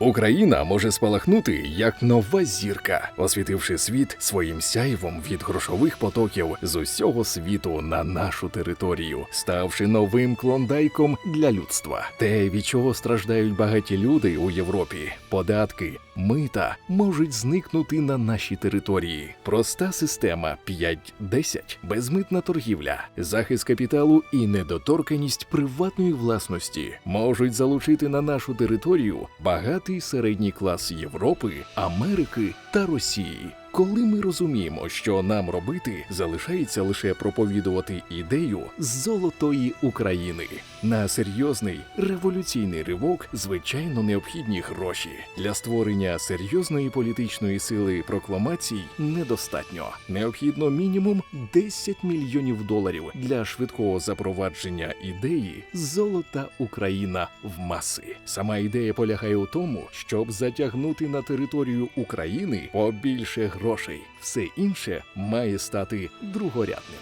Україна може спалахнути як нова зірка, освітивши світ своїм сяйвом від грошових потоків з усього світу на нашу територію, ставши новим клондайком для людства. Те, від чого страждають багаті люди у Європі, податки, мита можуть зникнути на нашій території. Проста система 5-10, безмитна торгівля, захист капіталу і недоторканість приватної власності можуть залучити на нашу територію багатий середній клас Європи, Америки та Росії. Коли ми розуміємо, що нам робити, залишається лише проповідувати ідею золотої України. На серйозний революційний ривок, звичайно, необхідні гроші для створення серйозної політичної сили прокламацій недостатньо. Необхідно мінімум 10 мільйонів доларів для швидкого запровадження ідеї Золота Україна в маси. Сама ідея полягає у тому, щоб затягнути на територію України побільше грошей. Все інше має стати другорядним.